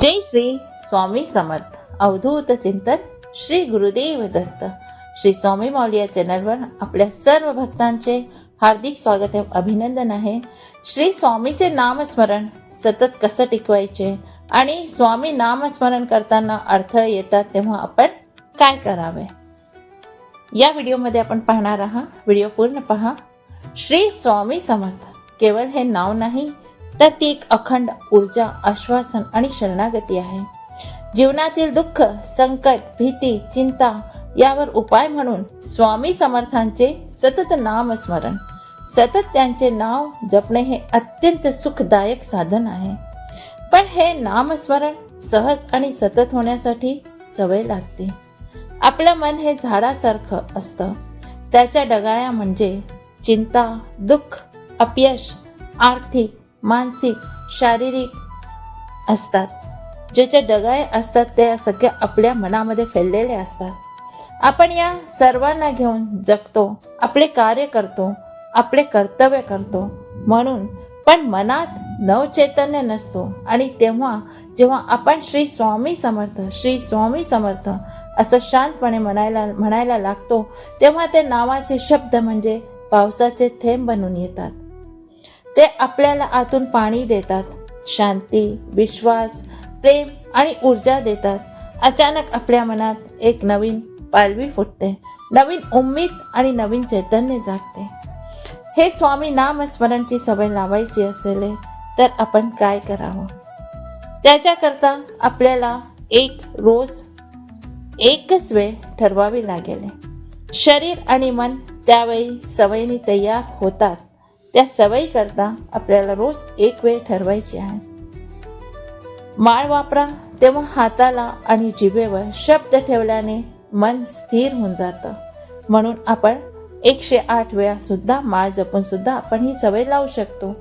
जय श्री स्वामी समर्थ अवधूत चिंतन श्री गुरुदेव दत्त श्री स्वामी माऊली या चॅनलवर आपल्या सर्व भक्तांचे हार्दिक स्वागत अभिनंदन आहे. श्री स्वामीचे नामस्मरण सतत कसं टिकवायचे आणि स्वामी नामस्मरण करताना अडथळे येतात तेव्हा आपण काय करावे? या व्हिडिओमध्ये आपण पाहणार आहात. व्हिडिओ पूर्ण पहा. श्री स्वामी समर्थ केवळ हे नाव नाही तर ती एक अखंड ऊर्जा आश्वासन आणि शरणागती आहे. जीवनातील दुःख संकट भीती चिंता यावर उपाय म्हणून स्वामी समर्थांचे सतत नामस्मरण सतत त्यांचे नाव जपणे हे अत्यंत सुखदायक साधन आहे. पण हे नामस्मरण सहज आणि सतत होण्यासाठी सवय लागते. आपलं मन हे झाडासारखं असतं. त्याच्या डगाळ्या म्हणजे चिंता दुःख अपयश आर्थिक मानसिक शारीरिक असतात. ज्याच्या डगाळे असतात त्या सगळ्या आपल्या मनामध्ये फैललेले असतात. आपण या सर्वांना घेऊन जगतो आपले कार्य करतो आपले कर्तव्य करतो. म्हणून पण मनात नवचैतन्य नसतो. आणि तेव्हा जेव्हा आपण श्री स्वामी समर्थ श्री स्वामी समर्थ असं शांतपणे म्हणायला म्हणायला लागतो तेव्हा ते नावाचे शब्द म्हणजे पावसाचे थेंब बनून येतात. ते आपल्याला आतून पाणी देतात. शांती विश्वास प्रेम आणि ऊर्जा देतात. अचानक आपल्या मनात एक नवीन पालवी फुटते. नवीन उम्मीद आणि नवीन चैतन्य जागते. हे स्वामी नामस्मरणची सवय लावायची असेल तर आपण काय करावं? त्याच्याकरता आपल्याला एक रोज एकच वेळ ठरवावी लागेल. शरीर आणि मन त्यावेळी सवयीने तयार होतात. त्या सवयी करता आपल्याला रोज एक वेळ ठरवायची आहे. माळ वापरा तेव्हा हाताला आणि जिभेवर शब्द ठेवल्याने मन स्थिर होऊन जातं. म्हणून आपण एकशे आठ वेळा सुद्धा माळ जपून सुद्धा आपण ही सवय लावू शकतो.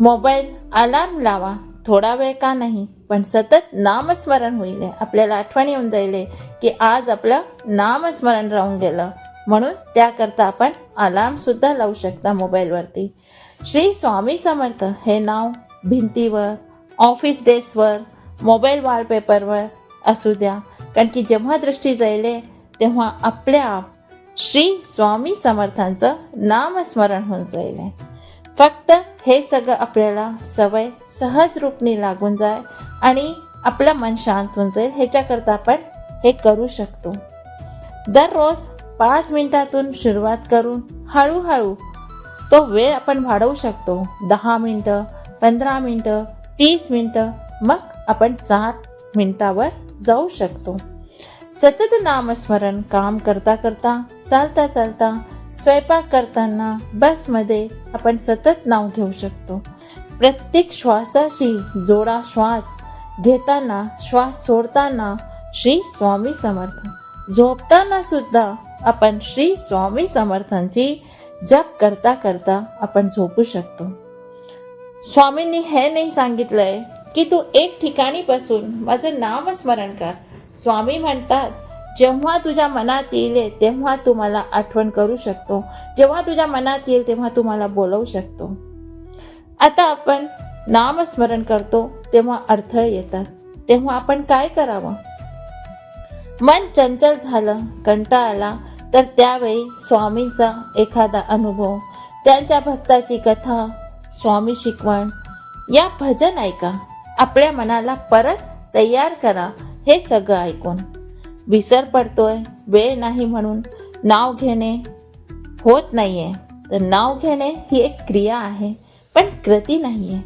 मोबाईल अलार्म लावा थोडा वेळ का नाही पण सतत नामस्मरण होईल. आपल्याला आठवण येऊन जाईल की आज आपलं नामस्मरण राहून गेलं. म्हणून त्याकरता आपण अलार्मसुद्धा लावू शकता मोबाईलवरती श्री स्वामी समर्थ हे नाव भिंतीवर ऑफिस डेस्कवर मोबाईल वॉलपेपरवर असू द्या. कारण की जेव्हा दृष्टी जाईल तेव्हा आपल्या श्री स्वामी समर्थांचं नामस्मरण होऊन जाईल. फक्त हे सगळं आपल्याला सवय सहज रूपने लागून जाय आणि आपलं मन शांत होऊन जाईल. ह्याच्याकरता आपण हे करू शकतो. दररोज पाच मिनिटातून सुरुवात करून हळूहळू तो वेळ आपण वाढवू शकतो. दहा मिनटं पंधरा मिनटं तीस मिनटं मग आपण साठ मिनटावर जाऊ शकतो. सतत नामस्मरण काम करता करता चालता चालता स्वयंपाक करताना बसमध्ये आपण सतत नाव घेऊ शकतो. प्रत्येक श्वासाशी जोडा श्वास घेताना श्वास सोडताना श्री स्वामी समर्थ. झोपताना सुद्धा आपण श्री स्वामी समर्थांची जप करता करता आपण झोपू शकतो. स्वामींनी हे नाही सांगितलंय की तू एक ठिकाणी बसून माझं नामस्मरण कर. स्वामी म्हणतात जेव्हा तुझ्या मनात येईल तेव्हा तू मला आठवण करू शकतो. जेव्हा तुझ्या मनात येईल तेव्हा तू मला बोलवू शकतो. आता आपण नामस्मरण करतो तेव्हा अडथळे येतात. तेव्हा आपण काय करावं? मन चंचल झालं कंटाळा आला. तर त्यावेळी स्वामींचा एखादा अनुभव त्यांच्या भक्ताची कथा स्वामी शिकवण या भजन ऐका. आपल्या मनाला परत तयार करा हे सगळं ऐकून. विसर पडतोय वेळ नाही म्हणून नाव घेणे होत नाहीये. तर नाव घेणे ही एक क्रिया आहे पण कृती नाहीये.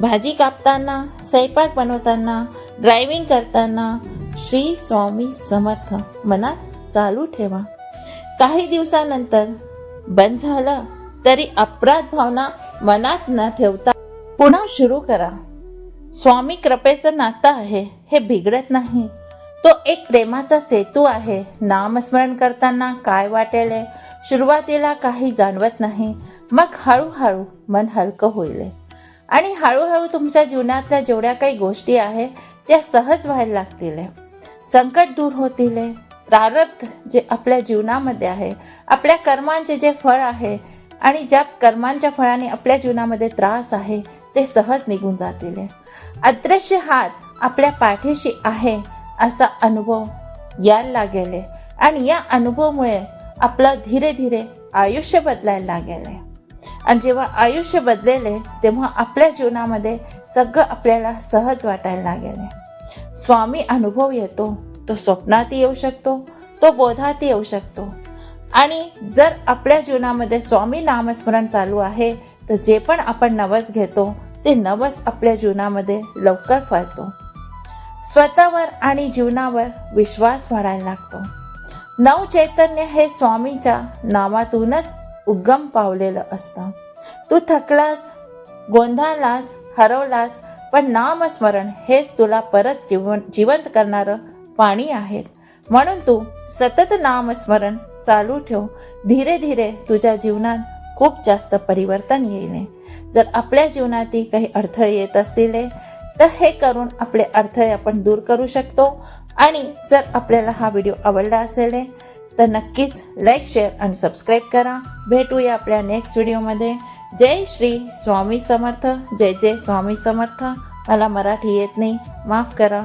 भाजी कापताना स्वयंपाक बनवताना ड्रायव्हिंग करताना श्री स्वामी समर्थ. मनात चालू ठेवा. काही दिवसानंतर बंद झालं तरी अपराध भावना मनात न ठेवता पुन्हा सुरू करा. स्वामी कृपेचं नातं आहे हे बिघडत नाही. तो एक प्रेमाचा सेतू आहे. नामस्मरण करताना काय वाटेल सुरुवातीला काही जाणवत नाही. मग हळूहळू मन हलकं होईल. आणि हळूहळू तुमच्या जीवनातल्या जेवढ्या काही गोष्टी आहेत त्या सहज व्हायला लागतील. संकट दूर होतील. प्रारब्ध जे आपल्या जीवनामध्ये आहे आपल्या कर्मांचे जे फळ आहे आणि ज्या कर्मांच्या फळाने आपल्या जीवनामध्ये त्रास आहे ते सहज निघून जातील. अदृश्य हात आपल्या पाठीशी आहे असा अनुभव यायला लागेल आणि या अनुभवामुळे आपलं धीरे धीरे आयुष्य बदलायला लागेल. आणि जेव्हा आयुष्य बदलेले तेव्हा आपल्या जीवनामध्ये सगळं आपल्याला सहज वाटायला लागेल. स्वामी अनुभव येतो. तो स्वप्नात येऊ शकतो तो बोधात येऊ शकतो. आणि जर आपल्या जीवनामध्ये स्वामी नामस्मरण चालू आहे तर जे पण आपण नवस घेतो ते नवस आपल्या जीवनामध्ये लवकर फळतो. स्वतःवर आणि जीवनावर विश्वास वाढायला लागतो. नव चैतन्य हे स्वामीच्या नावातूनच उगम पावलेलं असतं. तू थकलास गोंधळलास हरवलास पण नामस्मरण हेच तुला परत जीवन जिवंत करणारं पाणी आहेत. म्हणून तू सतत नामस्मरण चालू ठेव. धीरे धीरे तुझ्या जीवनात खूप जास्त परिवर्तन येईल. जर आपल्या जीवनातील काही अडथळे येत असतील तर हे करून आपले अडथळे आपण दूर करू शकतो. आणि जर आपल्याला हा व्हिडिओ आवडला असेल तर नक्कीच लाईक शेअर आणि सबस्क्राईब करा. भेटूया आपल्या नेक्स्ट व्हिडिओमध्ये जय श्री स्वामी समर्थ. जय जय स्वामी समर्थ. मला मराठी येत नाही. माफ करा.